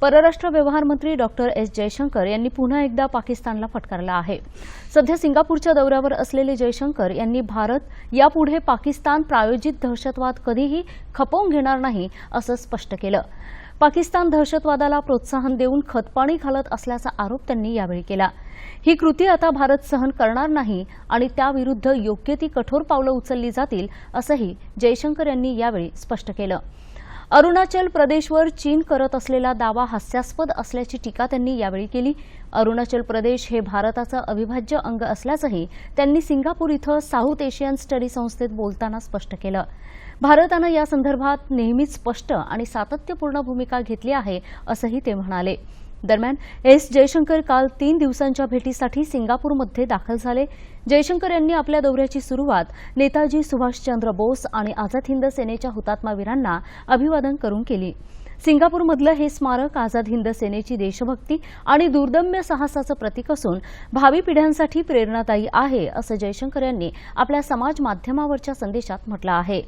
परराष्ट्र व्यवहार मंत्री डॉक्टर एस जयशंकर यांनी पुन्हा एकदा पाकिस्तानला फटकारला आहे. सध्या सिंगापूरच्या दौऱ्यावर असलेले जयशंकर यांनी भारत यापुढे पाकिस्तान प्रायोजित दहशतवाद कधीही खपवून घेणार नाही असं स्पष्ट केलं. पाकिस्तान दहशतवादाला प्रोत्साहन देऊन खतपाणी घालत असल्याचा आरोप त्यांनी यावेळी केला. ही कृती आता भारत सहन करणार नाही आणि त्याविरुद्ध योग्य ती कठोर पावलं उचलली जातील असंही जयशंकर यांनी यावेळी स्पष्ट केलं. अरुणाचल प्रदेशवर चीन करत असलेला दावा हास्यास्पद असल्याची टीका त्यांनी यावेळी केली. अरुणाचल प्रदेश हे भारताचं अविभाज्य अंग असल्याचंही त्यांनी सिंगापूर इथं साऊथ एशियन स्टडी संस्थेत बोलताना स्पष्ट केलं. भारतानं या संदर्भात नेहमीच स्पष्ट आणि सातत्यपूर्ण भूमिका घेतली आहे असंही ते म्हणाले. दरम्यान एस जयशंकर काल तीन दिवसांच्या भेटीसाठी सिंगापूरमध्ये दाखल झाले. जयशंकर यांनी आपल्या दौऱ्याची सुरुवात नेताजी सुभाषचंद्र बोस आणि आझाद हिंद सेनेच्या हुतात्मावीरांना अभिवादन करून केली. सिंगापूरमधलं हे स्मारक आझाद हिंद सेनेची देशभक्ती आणि दुर्दम्य साहसाचं प्रतीक असून भावी पिढ्यांसाठी प्रेरणादायी आहे असं जयशंकर यांनी आपल्या समाज माध्यमावरच्या संदेशात म्हटलं आहे.